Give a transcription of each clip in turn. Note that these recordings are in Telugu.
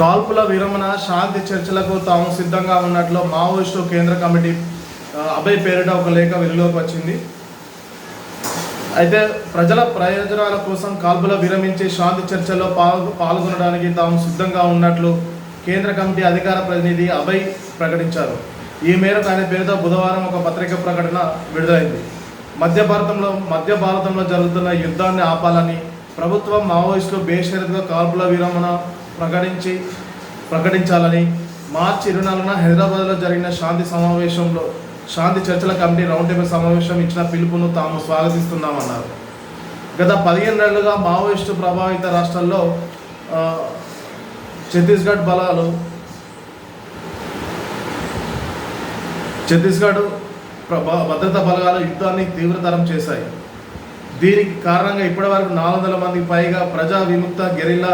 కాల్పుల విరమణ శాంతి చర్చలకు తాము సిద్ధంగా ఉన్నట్లు మావోయిస్టు కేంద్ర కమిటీ అభయ అభయ్ పేరిట ఒక లేఖ వెలుగులోకి వచ్చింది. అయితే ప్రజల ప్రయోజనాల కోసం కాల్పుల విరమించి శాంతి చర్చల్లో పాల్గొ పాల్గొనడానికి తాము సిద్ధంగా ఉన్నట్లు కేంద్ర కమిటీ అధికార ప్రతినిధి అభయ్ ప్రకటించారు. ఈ మేరకు ఆయన పేరుతో బుధవారం ఒక పత్రిక ప్రకటన విడుదలైంది. మధ్య భారతంలో మధ్య భారతంలో జరుగుతున్న యుద్ధాన్ని ఆపాలని ప్రభుత్వం మావోయిస్టులు బేషరతుగా కాల్పుల విరమణ ప్రకటించి ప్రకటించాలని మార్చి ఇరవై నాలుగున హైదరాబాద్లో జరిగిన శాంతి సమావేశంలో శాంతి చర్చల కమిటీ రౌండ్ టేబుల్ సమావేశం ఇచ్చిన పిలుపును తాము స్వాగతిస్తున్నామన్నారు. గత పదిహేను నెలలుగా మావోయిస్టు ప్రభావిత రాష్ట్రాల్లో ఛత్తీస్గఢ్ బలాలు ఛత్తీస్గఢ్ భద్రతా బలగాలు యుద్ధాన్ని తీవ్రతరం చేశాయి. దీనికి కారణంగా ఇప్పటివరకు నాలుగు వందల మందికి పైగా ప్రజా విముక్త గెరిల్లా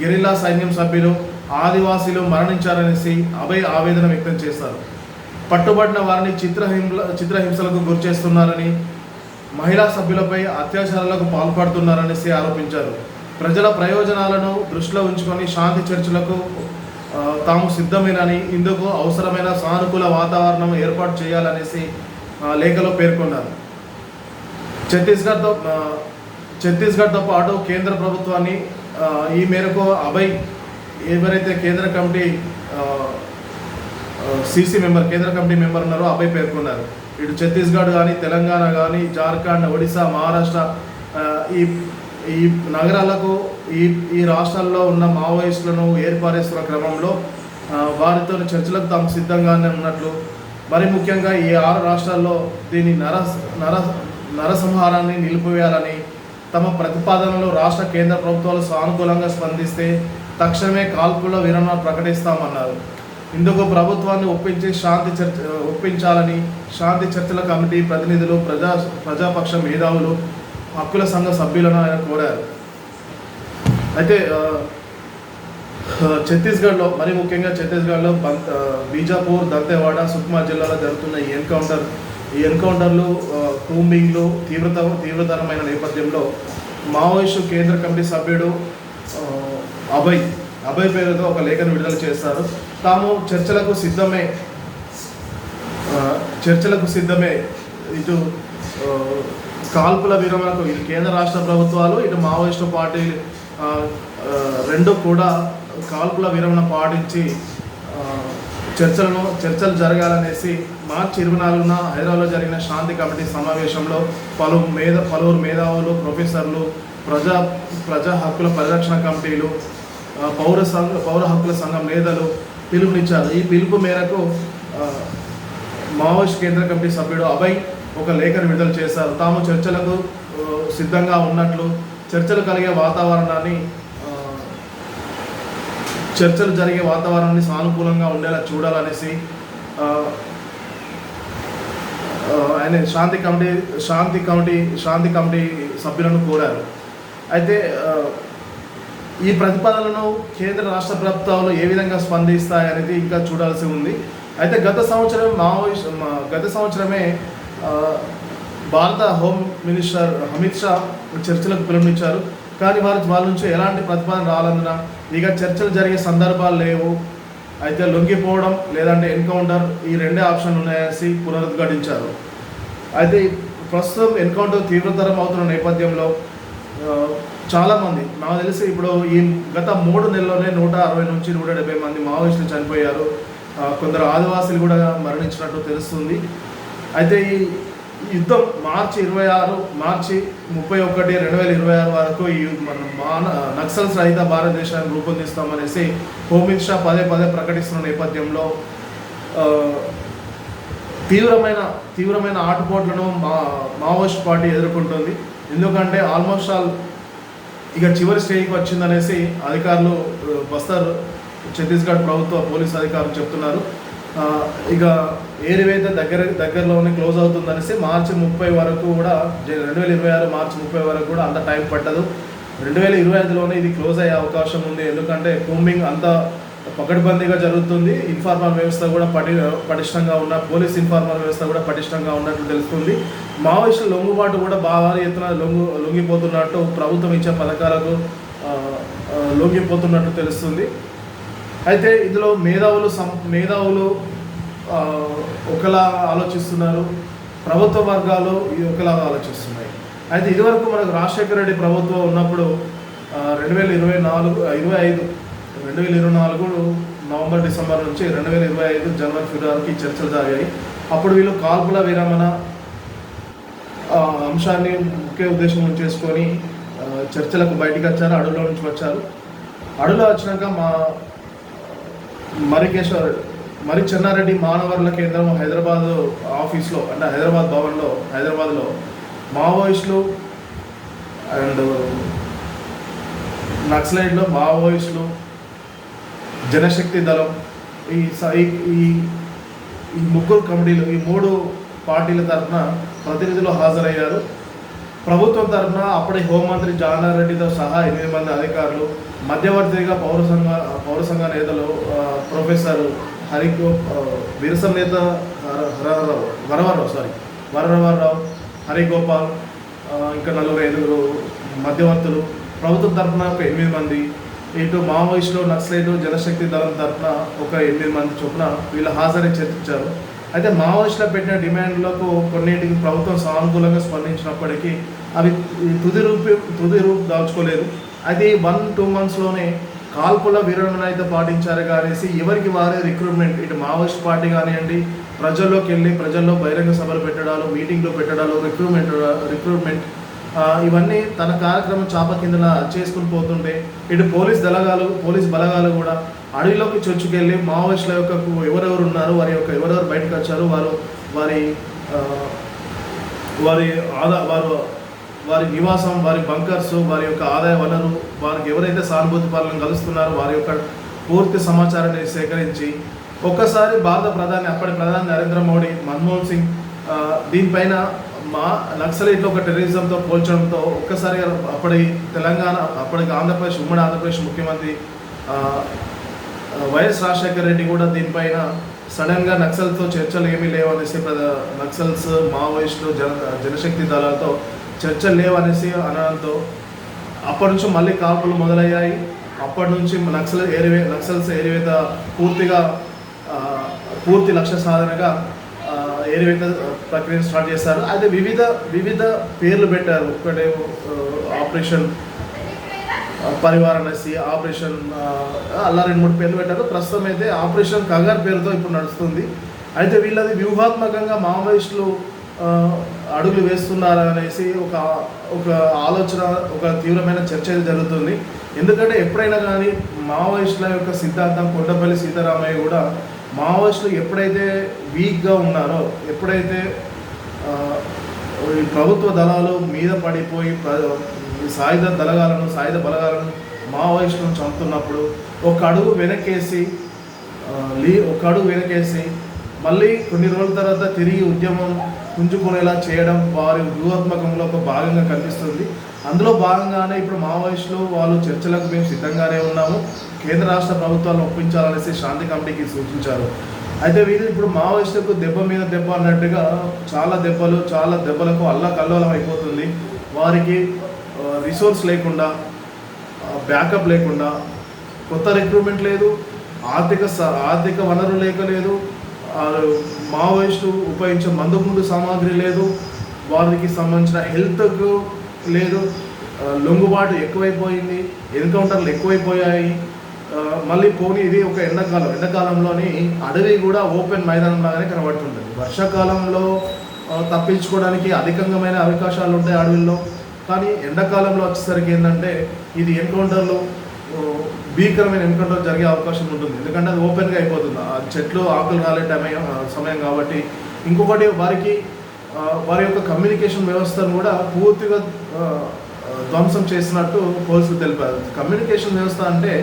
గెరిల్లా సైన్యం సభ్యులు ఆదివాసీలు మరణించారనేసి అభయ ఆవేదన వ్యక్తం చేశారు. పట్టుబడిన వారిని చిత్రహింస చిత్రహింసలకు గురిచేస్తున్నారని మహిళా సభ్యులపై అత్యాచారాలకు పాల్పడుతున్నారనేసి ఆరోపించారు. ప్రజల ప్రయోజనాలను దృష్టిలో ఉంచుకొని శాంతి చర్చలకు తాము సిద్ధమేనని ఇందుకు అవసరమైన సానుకూల వాతావరణం ఏర్పాటు చేయాలనేసి లేఖలో పేర్కొన్నారు. ఛత్తీస్గఢ్తో ఛత్తీస్గఢ్తో పాటు కేంద్ర ప్రభుత్వాన్ని ఈ మేరకు అభయ్ ఎవరైతే కేంద్ర కమిటీ సిసి మెంబర్ కేంద్ర కమిటీ మెంబర్ ఉన్నారో అభయ్ పేర్కొన్నారు. ఇటు ఛత్తీస్గఢ్ కానీ తెలంగాణ కానీ జార్ఖండ్ ఒడిశా మహారాష్ట్ర ఈ ఈ నగరాలకు ఈ ఈ రాష్ట్రాల్లో ఉన్న మావోయిస్టులను ఏర్పారేస్తున్న క్రమంలో వారితో చర్చలకు తాము సిద్ధంగానే ఉన్నట్లు మరి ముఖ్యంగా ఈ ఆరు రాష్ట్రాల్లో దీని నర నర నరసంహారాన్ని నిలిపివేయాలని తమ ప్రతిపాదనలు రాష్ట్ర కేంద్ర ప్రభుత్వాలు సానుకూలంగా స్పందిస్తే తక్షణమే కాల్పుల విరమణ ప్రకటిస్తామన్నారు. ఇందుకు ప్రభుత్వాన్ని ఒప్పించి శాంతి చర్చ ఒప్పించాలని శాంతి చర్చల కమిటీ ప్రతినిధులు ప్రజా ప్రజాపక్ష మేధావులు హక్కుల సంఘ సభ్యులను ఆయన కోరారు. అయితే ఛత్తీస్గఢ్లో మరి ముఖ్యంగా ఛత్తీస్గఢ్లో బంత్ బీజాపూర్ దంతేవాడ సుక్మా జిల్లాలో జరుగుతున్న ఈ ఎన్కౌంటర్ ఈ ఎన్కౌంటర్లు కూంబింగ్లు తీవ్రత తీవ్రతరమైన నేపథ్యంలో మావోయిస్టు కేంద్ర కమిటీ సభ్యుడు అభయ్ అభయ్ పేరుతో ఒక లేఖను విడుదల చేస్తారు తాము చర్చలకు సిద్ధమే చర్చలకు సిద్ధమే ఇటు కాల్పుల విరమణకు ఇటు కేంద్ర రాష్ట్ర ప్రభుత్వాలు ఇటు మావోయిస్టు పార్టీ రెండు కూడా కాల్పుల విరమణ పాటించి చర్చలను చర్చలు జరగాలనేసి మార్చి ఇరవై నాలుగున హైదరాబాద్లో జరిగిన శాంతి కమిటీ సమావేశంలో పలు మేధ పలువురు మేధావులు ప్రొఫెసర్లు ప్రజా ప్రజా హక్కుల పరిరక్షణ కమిటీలు పౌర సంఘ పౌర హక్కుల సంఘం నేతలు పిలుపునిచ్చారు. ఈ పిలుపు మేరకు మావోయిస్ట్ కేంద్ర కమిటీ సభ్యుడు అభయ్ ఒక లేఖను విడుదల చేశారు. తాము చర్చలకు సిద్ధంగా ఉన్నట్లు చర్చలు కలిగే వాతావరణాన్ని చర్చలు జరిగే వాతావరణాన్ని సానుకూలంగా ఉండేలా చూడాలనేసి ఆయన శాంతి కమిటీ శాంతి కమిటీ శాంతి కమిటీ సభ్యులను కోరారు అయితే ఈ ప్రతిపాదనలను కేంద్ర రాష్ట్ర ప్రభుత్వాలు ఏ విధంగా స్పందిస్తాయి అనేది ఇంకా చూడాల్సి ఉంది. అయితే గత సంవత్సరం మావోయిస్ట్ మా- గత సంవత్సరమే భారత హోమ్ మినిస్టర్ అమిత్ షా చర్చలకు పిలుపునిచ్చారు. కానీ వారి వాళ్ళ నుంచి ఎలాంటి ప్రతిపాదన రాలందున? ఇక చర్చలు జరిగే సందర్భాలు లేవు. అయితే లొంగిపోవడం లేదంటే ఎన్కౌంటర్ ఈ రెండే ఆప్షన్లు ఉన్నాయనేసి పునరుద్ఘాటించారు. అయితే ప్రస్తుతం ఎన్కౌంటర్ తీవ్రతరం అవుతున్న నేపథ్యంలో చాలామంది నాకు తెలిసి ఇప్పుడు ఈ గత మూడు నెలల్లోనే నూట అరవై నుంచి నూట డెబ్బై మంది మావోయిస్టులు చనిపోయారు. కొందరు ఆదివాసులు కూడా మరణించినట్టు తెలుస్తుంది. అయితే ఈ యుద్ధం మార్చి ఇరవై ఆరు మార్చి ముప్పై ఒకటి రెండు వేల ఇరవై ఆరు వరకు ఈ మన మాన నక్సల్స్ రహిత భారతదేశాన్ని రూపొందిస్తామనేసి హోమిత్ షా పదే పదే ప్రకటిస్తున్న నేపథ్యంలో తీవ్రమైన తీవ్రమైన ఆటుపోట్లను మా మావోయిస్ట్ పార్టీ ఎదుర్కొంటుంది. ఎందుకంటే ఆల్మోస్ట్ ఆల్ ఇక చివరి స్టేజ్కి వచ్చిందనేసి అధికారులు బస్తర్ ఛత్తీస్గఢ్ ప్రభుత్వ పోలీస్ అధికారులు చెప్తున్నారు. ఇక ఏరివేత దగ్గర దగ్గరలోనే క్లోజ్ అవుతుందనేసి మార్చి ముప్పై వరకు కూడా రెండు వేల ఇరవై ఆరు మార్చి ముప్పై వరకు కూడా అంత టైం పట్టదు. రెండు వేల ఇరవై ఐదులోనే ఇది క్లోజ్ అయ్యే అవకాశం ఉంది. ఎందుకంటే కూంబింగ్ అంత పకడ్బందీగా జరుగుతుంది. ఇన్ఫార్మల్ వ్యవస్థ కూడా పటి పటిష్టంగా ఉన్న పోలీస్ ఇన్ఫార్మల్ వ్యవస్థ కూడా పటిష్టంగా ఉన్నట్లు తెలుస్తుంది. మావోయిస్టుల లొంగుబాటు కూడా భారీ ఎత్తున లొంగు లొంగిపోతున్నట్టు ప్రభుత్వం ఇచ్చే పథకాలకు లొంగిపోతున్నట్టు తెలుస్తుంది. అయితే ఇందులో మేధావులు సం మేధావులు ఒకలా ఆలోచిస్తున్నారు. ప్రభుత్వ వర్గాలు ఇది ఒకలాగా ఆలోచిస్తున్నాయి. అయితే ఇదివరకు మనకు రాజశేఖర రెడ్డి ప్రభుత్వం ఉన్నప్పుడు రెండు వేల ఇరవై నాలుగు ఇరవై ఐదు రెండు వేల ఇరవై నాలుగు నవంబర్ డిసెంబర్ నుంచి రెండు వేల ఇరవై ఐదు జనవరి ఫిబ్రవరికి చర్చలు జరిగాయి. అప్పుడు వీళ్ళు కాల్పుల విరమణ అంశాన్ని ముఖ్య ఉద్దేశం చేసుకొని చర్చలకు బయటికి వచ్చారు అడవిలో నుంచి వచ్చారు. అడవిలో వచ్చినాక మా మరికేశ్వర్ మరి చెన్నారెడ్డి మానవర్ల కేంద్రం హైదరాబాద్ ఆఫీస్లో అంటే హైదరాబాద్ భవన్లో హైదరాబాద్లో మావోయిస్టులు అండ్ నక్సలైట్లో మావోయిస్టులు జనశక్తి దళం ఈ స- ఈ- ఈ ముగ్గురు కమిటీలు ఈ మూడు పార్టీల తరఫున ప్రతినిధులు హాజరయ్యారు. ప్రభుత్వం తరఫున అప్పటి హోంమంత్రి జానారెడ్డితో సహా ఎనిమిది మంది అధికారులు మధ్యవర్తిగా పౌర సంఘ పౌర సంఘ నేతలు ప్రొఫెసర్ హరిగో విరసం నేత హరహరరావు వరవరరావు సారీ వరవరరావు హరిగోపాల్ ఇంకా నలుగురు ఐదుగురు మధ్యవర్తులు. ప్రభుత్వం తరఫున ఒక ఎనిమిది మంది. ఇటు మావోయిస్టులు నక్సలైటు జనశక్తి దళం తరఫున ఒక ఎనిమిది మంది చొప్పున వీళ్ళు హాజరీ చర్చించారు అయితే మావోయిస్టులు పెట్టిన డిమాండ్లకు కొన్నింటికి ప్రభుత్వం సానుకూలంగా స్పందించినప్పటికీ అవి తుది రూపు తుది రూపు దాల్చుకోలేదు అది వన్ టూ మంత్స్లోనే కాల్పుల విరమణ అయితే పాటించారు కానేసి ఎవరికి వారే రిక్రూట్మెంట్ ఇటు మావోయిస్ట్ పార్టీ కానివ్వండి ప్రజల్లోకి వెళ్ళి ప్రజల్లో బహిరంగ సభలు పెట్టడాలు మీటింగ్లు పెట్టడాలు రిక్రూట్మెంట్ రిక్రూట్మెంట్ ఇవన్నీ తన కార్యక్రమం చాప కిందన చేసుకుని పోతుంటే ఇటు పోలీస్ దళగాలు పోలీస్ బలగాలు కూడా అడవిలోకి చొచ్చుకెళ్ళి మావోయిస్టుల యొక్క ఎవరెవరు ఉన్నారు వారి యొక్క ఎవరెవరు బయటకు వచ్చారు వారు వారి వారి ఆదా వారు వారి నివాసం వారి బంకర్స్ వారి యొక్క ఆదాయ వనరు వారికి ఎవరైతే సానుభూతి పాలన కలుస్తున్నారో వారి యొక్క పూర్తి సమాచారాన్ని సేకరించి ఒక్కసారి భారత ప్రధాని అప్పటి ప్రధాని నరేంద్ర మోడీ మన్మోహన్ సింగ్ దీనిపైన మా నక్సలైట్లు ఒక టెర్రరిజంతో పోల్చడంతో ఒక్కసారి అప్పటి తెలంగాణ అప్పటికి ఆంధ్రప్రదేశ్ ఉమ్మడి ఆంధ్రప్రదేశ్ ముఖ్యమంత్రి వైఎస్ రాజశేఖర రెడ్డి కూడా దీనిపైన సడన్గా నక్సల్తో చర్చలు ఏమీ లేవనేసి ప్రధ- నక్సల్స్ మావోయిస్టులు జన జనశక్తి దళాలతో చర్చలు లేవనేసి అనడంతో అప్పటి నుంచి మళ్ళీ కాల్పులు మొదలయ్యాయి. అప్పటి నుంచి నక్సల్ ఏరివే నక్సల్స్ ఏరివేత పూర్తిగా పూర్తి లక్ష్య సాధనగా ఏరివేత ప్రక్రియను స్టార్ట్ చేశారు. అయితే వివిధ వివిధ పేర్లు పెట్టారు. ఒకటే ఆపరేషన్ పరివారణసి ఆపరేషన్ అలా రెండు మూడు పేర్లు పెట్టారు. ప్రస్తుతం అయితే ఆపరేషన్ కగార్ పేరుతో ఇప్పుడు నడుస్తుంది. అయితే వీళ్ళది వ్యూహాత్మకంగా మావోయిస్టులు అడుగులు వేస్తున్నారా అనేసి ఒక ఒక ఆలోచన ఒక తీవ్రమైన చర్చ జరుగుతుంది. ఎందుకంటే ఎప్పుడైనా కానీ మావోయిస్టుల యొక్క సిద్ధాంతం కొండపల్లి సీతారామయ్య కూడా మావోయిస్టులు ఎప్పుడైతే వీక్గా ఉన్నారో ఎప్పుడైతే ఈ ప్రభుత్వ దళాలు మీద పడిపోయి సాయుధ దళగాలను సాయుధ బలగాలను మావోయిస్టులను చంపుతున్నప్పుడు ఒక అడుగు వెనకేసి లీ ఒక అడుగు వెనకేసి మళ్ళీ కొన్ని రోజుల తర్వాత తిరిగి ఉద్యమం పుంజుకునేలా చేయడం వారి వ్యూహాత్మకంలో ఒక భాగంగా కనిపిస్తుంది. అందులో భాగంగానే ఇప్పుడు మావోయిస్టులు వాళ్ళు చర్చలకు మేము సిద్ధంగానే ఉన్నాము. కేంద్ర రాష్ట్ర ప్రభుత్వాలను ఒప్పించాలనేసి శాంతి కమిటీకి సూచించారు. అయితే వీళ్ళు ఇప్పుడు మావోయిస్టులకు దెబ్బ మీద దెబ్బ అన్నట్టుగా చాలా దెబ్బలు చాలా దెబ్బలకు అల్లా కల్లోలం అయిపోతుంది. వారికి రిసోర్స్ లేకుండా బ్యాకప్ లేకుండా కొత్త రిక్రూట్మెంట్ లేదు ఆర్థిక స- ఆర్థిక వనరు లేక లేదు మావోయిస్టు ఉపయోగించే మందుగుండు సామాగ్రి లేదు. వారికి సంబంధించిన హెల్త్కు లేదు. లొంగుబాటు ఎక్కువైపోయింది. ఎన్కౌంటర్లు ఎక్కువైపోయాయి. మళ్ళీ పోనీ ఇది ఒక ఎండాకాలం. ఎండాకాలంలోని అడవి కూడా ఓపెన్ మైదానం లాగానే కనబడుతుంటుంది. వర్షాకాలంలో తప్పించుకోవడానికి అధికంగమైన అవకాశాలు ఉంటాయి అడవుల్లో. కానీ ఎండాకాలంలో వచ్చేసరికి ఏంటంటే ఇది ఎన్కౌంటర్లు భీకరమైన ఎన్కౌంటర్ జరిగే అవకాశం ఉంటుంది. ఎందుకంటే అది ఓపెన్గా అయిపోతుంది. ఆ చెట్లు ఆకులు రాలే టైం సమయం కాబట్టి. ఇంకొకటి వారికి వారి యొక్క కమ్యూనికేషన్ వ్యవస్థను కూడా పూర్తిగా ధ్వంసం చేసినట్టు పోలీసులు తెలిపారు. కమ్యూనికేషన్ వ్యవస్థ అంటే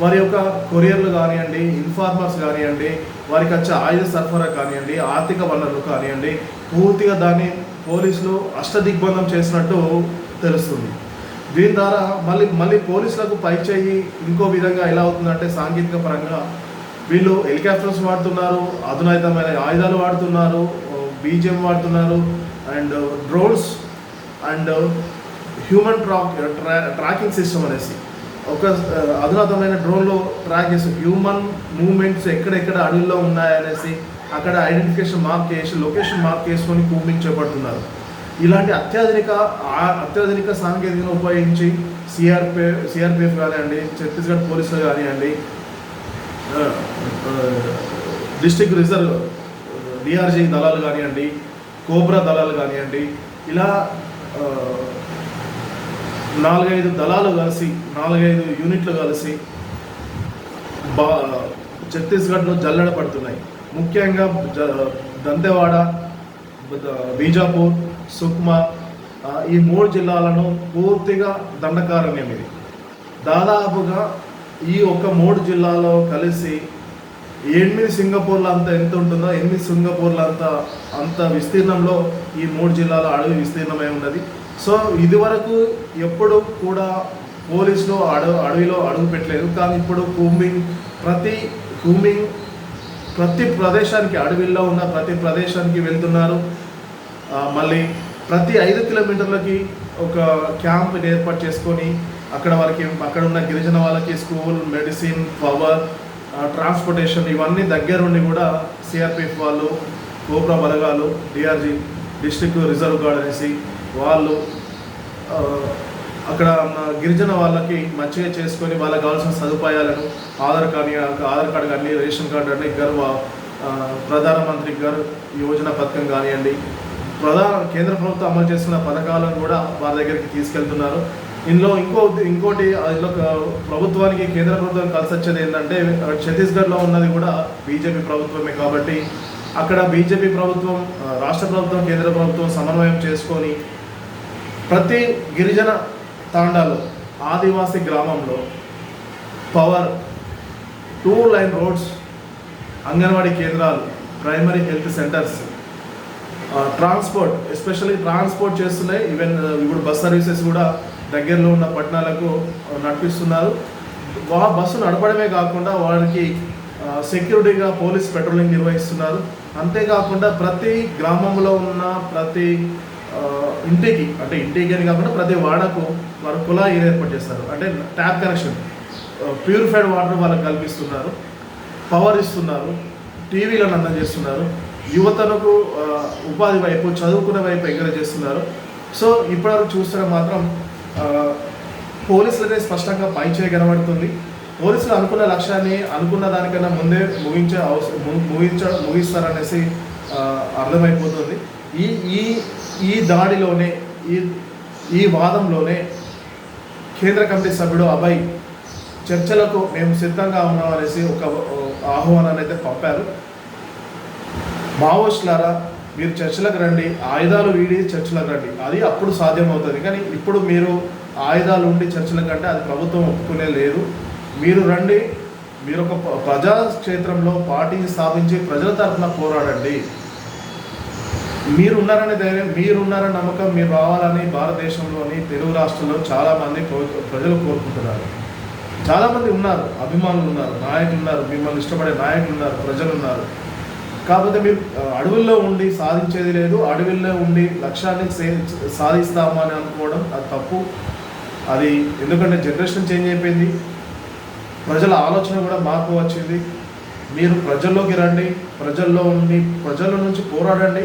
వారి యొక్క కొరియర్లు కానివ్వండి ఇన్ఫార్మర్స్ కానివ్వండి వారికి వచ్చే ఆయుధ సరఫరా కానివ్వండి ఆర్థిక వనరులు కానివ్వండి పూర్తిగా దాన్ని పోలీసులు అష్టదిగ్బంధం చేసినట్టు తెలుస్తుంది. దీని ద్వారా మళ్ళీ మళ్ళీ పోలీసులకు పై చేయి ఇంకో విధంగా ఎలా అవుతుందంటే సాంకేతిక పరంగా వీళ్ళు హెలికాప్టర్స్ వాడుతున్నారు అధునాతమైన ఆయుధాలు వాడుతున్నారు బీజిఎం వాడుతున్నారు and drones and human track ట్రా ట్రాకింగ్ సిస్టమ్ అనేసి. ఒక అధునాతమైన డ్రోన్లో ట్రాక్ చేసి హ్యూమన్ మూమెంట్స్ ఎక్కడెక్కడ అడవుల్లో ఉన్నాయనేసి అక్కడ ఐడెంటిఫికేషన్ మార్క్ చేసి లొకేషన్ మార్క్ చేసుకొని కూపించబడుతున్నారు. ఇలాంటి అత్యాధునిక అత్యాధునిక సాంకేతికను ఉపయోగించి సిఆర్పి సిఆర్పిఎఫ్ కానివ్వండి ఛత్తీస్గఢ్ పోలీసులు కానివ్వండి డిస్టిక్ రిజర్వ్ డిఆర్జీ దళాలు కానివ్వండి కోబ్రా దళాలు కానివ్వండి ఇలా నాలుగైదు దళాలు కలిసి నాలుగైదు యూనిట్లు కలిసి బా ఛత్తీస్గఢ్లో జల్లెడ పడుతున్నాయి. ముఖ్యంగా జ దంతెవాడ బీజాపూర్ సుక్మా ఈ మూడు జిల్లాలను పూర్తిగా దండకారణ్యం ఇది. దాదాపుగా ఈ ఒక్క మూడు జిల్లాలో కలిసి ఎనిమిది సింగపూర్లో అంత ఎంత ఉంటుందో ఎనిమిది సింగపూర్లో అంత అంత విస్తీర్ణంలో ఈ మూడు జిల్లాల అడవి విస్తీర్ణమై ఉన్నది. సో ఇదివరకు ఎప్పుడు కూడా పోలీసులు అడవి అడవిలో అడుగు పెట్టలేదు. కానీ ఇప్పుడు కూంబింగ్ ప్రతి కూంబింగ్ ప్రతి ప్రదేశానికి అడవిలో ఉన్న ప్రతి ప్రదేశానికి వెళ్తున్నారు. మళ్ళీ ప్రతి ఐదు కిలోమీటర్లకి ఒక క్యాంప్ని ఏర్పాటు చేసుకొని అక్కడ వారికి అక్కడ ఉన్న గిరిజన వాళ్ళకి స్కూల్ మెడిసిన్ పవర్ ట్రాన్స్పోర్టేషన్ ఇవన్నీ దగ్గరుండి కూడా సిఆర్పిఎఫ్ వాళ్ళు కోబ్రా బలగాలు డిఆర్జీ డిస్ట్రిక్ట్ రిజర్వ్ గార్డ్ అనేసి వాళ్ళు అక్కడ ఉన్న గిరిజన వాళ్ళకి మంచిగా చేసుకొని వాళ్ళకి కావాల్సిన సదుపాయాలను ఆధార్ కార్డ్ ఆధార్ కార్డు కానీ రేషన్ కార్డు కానీ గర్వ ప్రధానమంత్రి గారు యోజన పథకం కానివ్వండి ప్రధాన కేంద్ర ప్రభుత్వం అమలు చేస్తున్న పథకాలను కూడా వారి దగ్గరికి తీసుకెళ్తున్నారు. ఇందులో ఇంకో ఇంకోటి ఇందులో ప్రభుత్వానికి కేంద్ర ప్రభుత్వం కలిసి వచ్చేది ఏంటంటే ఛత్తీస్గఢ్లో ఉన్నది కూడా బీజేపీ ప్రభుత్వమే కాబట్టి అక్కడ బీజేపీ ప్రభుత్వం రాష్ట్ర ప్రభుత్వం కేంద్ర ప్రభుత్వం సమన్వయం చేసుకొని ప్రతి గిరిజన తాండాలో ఆదివాసీ గ్రామంలో power two line roads anganwadi కేంద్రాలు primary health centres transport especially transport చేస్తున్నాయి. ఈవెన్ ఇప్పుడు బస్ సర్వీసెస్ కూడా దగ్గరలో ఉన్న పట్టణాలకు నడిపిస్తున్నారు. వా బస్సు నడపడమే కాకుండా వారికి సెక్యూరిటీగా పోలీస్ పెట్రోలింగ్ నిర్వహిస్తున్నారు. అంతేకాకుండా ప్రతి గ్రామంలో ఉన్న ప్రతి ఇంటికి అంటే ఇంటికి అని కాకుండా ప్రతి వాడకు వారు కులా ఏర్పాటు చేస్తారు. అంటే ట్యాప్ కనెక్షన్ ప్యూరిఫైడ్ వాటర్ వాళ్ళకి కల్పిస్తున్నారు. పవర్ ఇస్తున్నారు. టీవీలను అందజేస్తున్నారు. యువతలకు ఉపాధి వైపు చదువుకునే వైపు ఎంకరేజ్ చేస్తున్నారు. సో ఇప్పటివరకు చూస్తే మాత్రం పోలీసులనే స్పష్టంగా పై చేయ కనబడుతుంది. పోలీసులు అనుకున్న లక్ష్యాన్ని అనుకున్న దానికన్నా ముందే ముగించే అవసరం ముగించ ముగిస్తారనేసి అర్థమైపోతుంది. ఈ ఈ ఈ దాడిలోనే ఈ ఈ వాదంలోనే కేంద్ర కమిటీ సభ్యుడు అభయ్ చర్చలకు మేము సిద్ధంగా ఉన్నామనేసి ఒక ఆహ్వానాన్ని అయితే పంపారు. మావోయిస్టులారా మీరు చర్చలకు రండి ఆయుధాలు వీడి చర్చలకు రండి. అది అప్పుడు సాధ్యమవుతుంది. కానీ ఇప్పుడు మీరు ఆయుధాలు ఉండి చర్చలకు అంటే అది ప్రభుత్వం ఒప్పుకునే లేదు. మీరు రండి మీరు ఒక ప్రజాక్షేత్రంలో ప్రజా క్షేత్రంలో పార్టీని స్థాపించి ప్రజల తరఫున పోరాడండి. మీరున్నారనే ధైర్యం మీరున్నారనే నమ్మకం మీరు రావాలని భారతదేశంలోని తెలుగు రాష్ట్రంలో చాలామంది ప్రజలు కోరుకుంటున్నారు. చాలామంది ఉన్నారు అభిమానులు ఉన్నారు నాయకులు ఉన్నారు మిమ్మల్ని ఇష్టపడే నాయకులు ఉన్నారు ప్రజలు ఉన్నారు. కాకపోతే మీరు అడవుల్లో ఉండి సాధించేది లేదు అడవుల్లో ఉండి లక్ష్యాన్ని సాధిస్తాము అని అనుకోవడం అది తప్పు. అది ఎందుకంటే జనరేషన్ చేంజ్ అయిపోయింది. ప్రజల ఆలోచన కూడా మార్పు వచ్చింది. మీరు ప్రజల్లోకి రండి ప్రజల్లో ఉండి ప్రజల నుంచి పోరాడండి.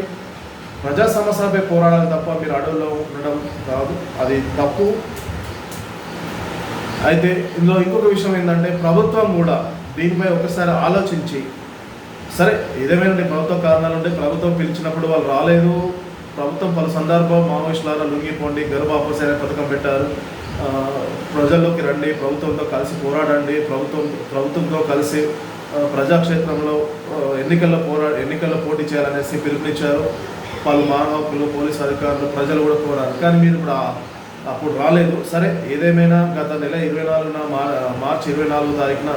ప్రజా సమస్యలపై పోరాడాలి తప్ప మీరు అడవుల్లో ఉండడం కాదు. అది తప్పు. అయితే ఇందులో ఇంకొక విషయం ఏంటంటే ప్రభుత్వం కూడా దీనిపై ఒకసారి ఆలోచించి సరే ఏదేమైనా ప్రభుత్వ కారణాలు ఉంటే ప్రభుత్వం పిలిచినప్పుడు వాళ్ళు రాలేదు. ప్రభుత్వం పలు సందర్భం మావోయిస్టులారా లొంగిపోండి గర్భాపస్ అనే పథకం పెట్టారు. ప్రజల్లోకి రండి ప్రభుత్వంతో కలిసి పోరాడండి ప్రభుత్వం ప్రభుత్వంతో కలిసి ప్రజాక్షేత్రంలో ఎన్నికల్లో పోరా ఎన్నికల్లో పోటీ చేయాలనేసి పిలుపునిచ్చారు. పలు మానవకులు పోలీస్ పోలీసు అధికారులు ప్రజలు కూడా కోరారు కానీ మీరు ఇప్పుడు అప్పుడు రాలేదు. సరే ఏదేమైనా గత నెల ఇరవై నాలుగున మా మార్చి ఇరవై నాలుగు తారీఖున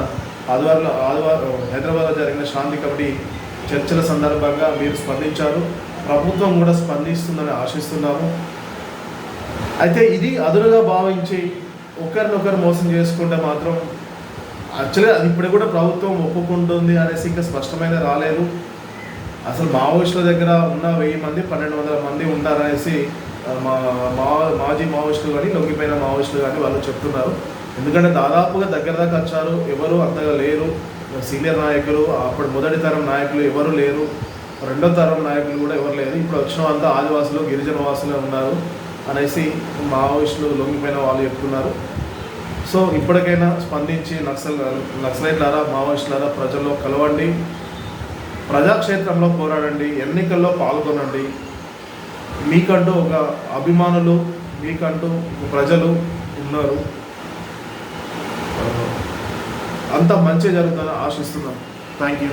ఆదివారం ఆదివారం హైదరాబాద్లో జరిగిన శాంతి కమిటీ చర్చల సందర్భంగా మీరు స్పందించారు. ప్రభుత్వం కూడా స్పందిస్తుందని ఆశిస్తున్నాము. అయితే ఇది అదునుగా భావించి ఒకరినొకరు మోసం చేసుకుంటే మాత్రం యాక్చువల్గా అది ఇప్పుడు కూడా ప్రభుత్వం ఒప్పుకుంటుంది అనేసి ఇంకా స్పష్టమైన రాలేదు. అసలు మావోయిస్టుల దగ్గర ఉన్న వెయ్యి మంది పన్నెండు వందల మంది ఉంటారనేసి మా మా మాజీ మావోయిస్టులు కానీ లొంగిపోయిన మావోయిస్టులు కానీ వాళ్ళు చెప్తున్నారు. ఎందుకంటే దాదాపుగా దగ్గర దాకా వచ్చారు ఎవరు అంతగా లేరు. సీనియర్ నాయకులు అప్పుడు మొదటి తరం నాయకులు ఎవరు లేరు. రెండో తరం నాయకులు కూడా ఎవరు లేరు. ఇప్పుడు వచ్చిన అంతా ఆదివాసులు గిరిజన వాసులే ఉన్నారు అనేసి మావోయిస్టులు లొంగిపోయిన వాళ్ళు చెప్తున్నారు. సో ఇప్పటికైనా స్పందించి నక్సల్ నక్సలైట్లారా మావోయిస్టులారా ప్రజల్లో కలవండి. ప్రజాక్షేత్రంలో పోరాడండి. ఎన్నికల్లో పాల్గొనండి. మీకంటూ ఒక అభిమానులు మీకంటూ ప్రజలు ఉన్నారు. అంత మంచి జరుగుతుందని ఆశిస్తున్నాం. Thank you